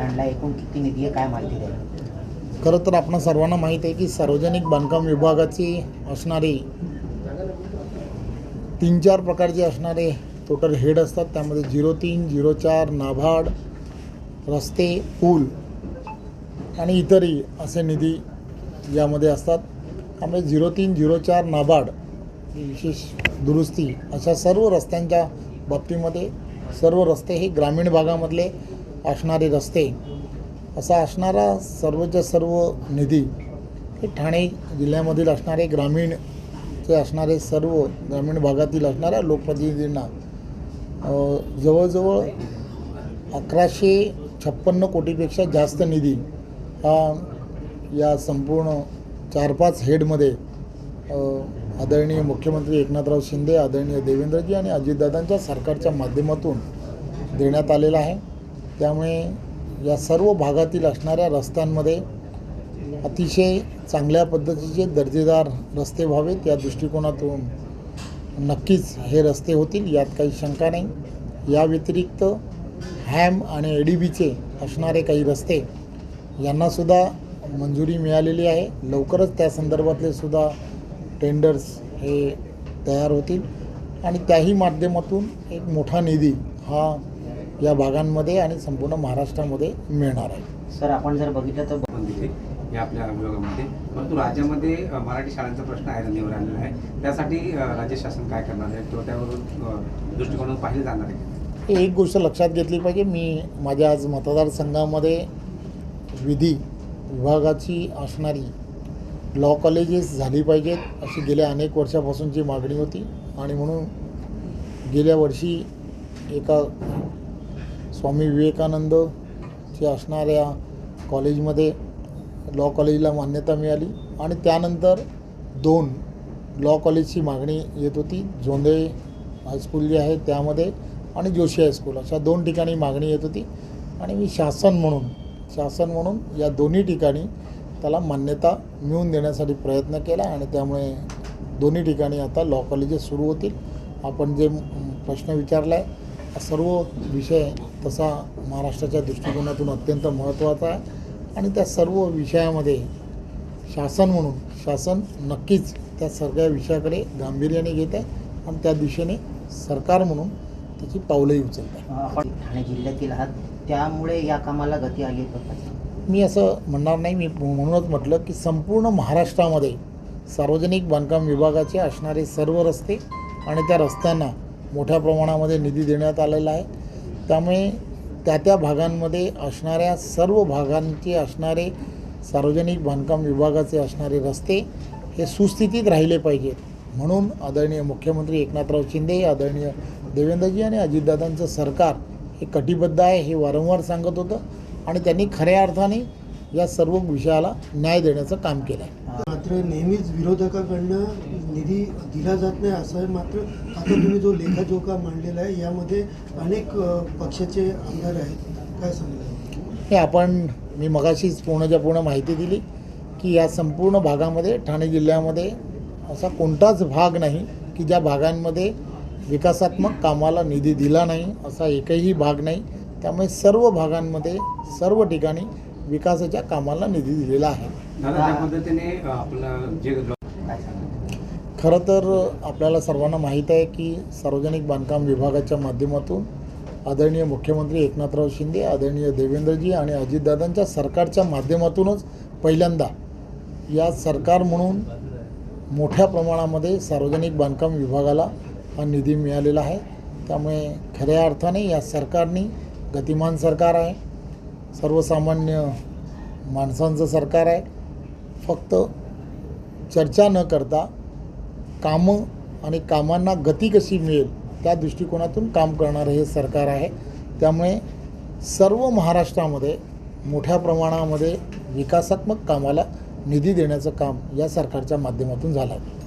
त्यांना एकूण किती निधी आहे काय माहिती द्या खरं तर आपण सर्वांना माहीत आहे की सार्वजनिक बांधकाम विभागाची असणारी तीन चार प्रकारचे असणारे टोटल हेड असतात. त्यामध्ये झिरो तीन झिरो चार नाभाड रस्ते पूल आणि इतरही असे निधी यामध्ये असतात. त्यामुळे झिरो तीन झिरो चार नाबार्ड विशेष दुरुस्ती अशा सर्व रस्त्यांच्या बाबतीमध्ये सर्व रस्ते हे ग्रामीण भागामधले असणारे रस्ते असा असणारा सर्वच्या सर्व निधी हे ठाणे जिल्ह्यामधील असणारे ग्रामीणचे असणारे सर्व ग्रामीण भागातील असणाऱ्या लोकप्रतिनिधींना जवळजवळ अकराशे छप्पन्न कोटीपेक्षा जास्त निधी हा या संपूर्ण चार पाच हेडमध्ये आदरणीय मुख्यमंत्री एकनाथराव शिंदे आदरणीय देवेंद्रजी आणि अजितदादांच्या सरकारच्या माध्यमातून देण्यात आलेला आहे. त्यामुळे या सर्व भागातील असणाऱ्या रस्त्यांमध्ये अतिशय चांगल्या पद्धतीचे दर्जेदार रस्ते व्हावेत. या दृष्टिकोनातून नक्कीच हे रस्ते होतील यात काही शंका नाही. या व्यतिरिक्त हॅम आणि ए डी बीचे असणारे काही रस्ते यांनासुद्धा मंजुरी मिळालेली आहे. लवकरच त्या संदर्भातले सुद्धा टेंडर्स हे तयार होतील. आणि त्याही माध्यमातून एक मोठा निधी हा या भागांमध्ये आणि संपूर्ण महाराष्ट्रामध्ये मिळणार आहे. सर आपण जर बघितलं तर या आपल्या विभागामध्ये परंतु राज्यामध्ये मराठी शाळांचा प्रश्न ऐरणीवर आलेला आहे. त्यासाठी राज्य शासन काय करणार आहे? किंवा त्यावरून दृष्टिकोनातून पाहिले जाणार आहे एक गोष्ट लक्षात घेतली पाहिजे. मी माझ्या आज मतदारसंघामध्ये विधी विभागाची असणारी लॉ कॉलेजेस झाली पाहिजेत. अशी गेल्या अनेक वर्षापासूनची मागणी होती. आणि म्हणून गेल्या वर्षी एका स्वामी विवेकानंद चे असणाऱ्या कॉलेजमध्ये लॉ कॉलेजला मान्यता मिळाली आणि त्यानंतर दोन लॉ कॉलेजची मागणी येत होती. जोंधे हायस्कूल जे आहे त्यामध्ये आणि जोशी हायस्कूल अशा दोन ठिकाणी मागणी येत होती. आणि मी शासन म्हणून शासन म्हणून या दोन्ही ठिकाणी त्याला मान्यता मिळवून देण्यासाठी प्रयत्न केला आणि त्यामुळे दोन्ही ठिकाणी आता लॉ कॉलेजेस सुरू होतील. आपण जे प्रश्न विचारला आहे सर्व विषय तसा महाराष्ट्राच्या दृष्टिकोनातून अत्यंत महत्त्वाचा आहे आणि त्या सर्व विषयामध्ये शासन म्हणून शासन नक्कीच त्या सगळ्या विषयाकडे गांभीर्याने घेत आहे आणि त्या दिशेने सरकार म्हणून त्याची पावलंही उचलत आहे आपण ठाणे जिल्ह्यातील आहात त्यामुळे या कामाला गती आली? मी असं म्हणणार नाही मी म्हणूनच म्हटलं की संपूर्ण महाराष्ट्रामध्ये सार्वजनिक बांधकाम विभागाचे असणारे सर्व रस्ते आणि त्या रस्त्यांना मोठ्या प्रमाणामध्ये निधी देण्यात आलेला आहे. त्यामुळे त्या त्या भागांमध्ये असणाऱ्या सर्व भागांचे असणारे सार्वजनिक बांधकाम विभागाचे असणारे रस्ते हे सुस्थितीत राहिले पाहिजेत. म्हणून आदरणीय मुख्यमंत्री एकनाथराव शिंदे आदरणीय देवेंद्रजी आणि अजितदादांचं सरकार हे कटिबद्ध आहे हे वारंवार सांगत होतं आणि त्यांनी खऱ्या अर्थाने या सर्व विषयाला न्याय देण्याचं काम केलं आहे मात्र नेहमीच विरोधकाकडनं निधी दिला जात नाही असं आहे मात्र आता तुम्ही जो लेखाजोखा मांडलेला आहे यामध्ये अनेक पक्षाचे आमदार आहेत. काय सांगाल हे आपण मी मगाशीच पूर्णच्या पूर्ण माहिती दिली की या संपूर्ण भागामध्ये ठाणे जिल्ह्यामध्ये असा कोणताच भाग नाही की ज्या भागांमध्ये विकासात्मक कामाला निधी दिला नाही असा एकही भाग नाही. त्यामुळे सर्व भागांमध्ये सर्व ठिकाणी विकासाच्या कामाला निधी दिलेला आहे. खरं तर आपल्याला सर्वांना माहीत आहे की सार्वजनिक बांधकाम विभागाच्या माध्यमातून आदरणीय मुख्यमंत्री एकनाथराव शिंदे आदरणीय देवेंद्रजी आणि अजितदादांच्या सरकारच्या माध्यमातूनच पहिल्यांदा या सरकार म्हणून मोठ्या प्रमाणामध्ये सार्वजनिक बांधकाम विभागाला हा निधी मिळालेला आहे. त्यामुळे खऱ्या अर्थाने या सरकारने गतिमान सरकार आहे. सर्वसामान्य माणसांचं सरकार आहे. फक्त चर्चा न करता कामं आणि कामांना गती कशी मिळेल त्या दृष्टिकोनातून काम करणारं हे सरकार आहे. त्यामुळे सर्व महाराष्ट्रामध्ये मोठ्या प्रमाणामध्ये विकासात्मक कामाला निधी देण्याचं काम या सरकारच्या माध्यमातून झालं आहे.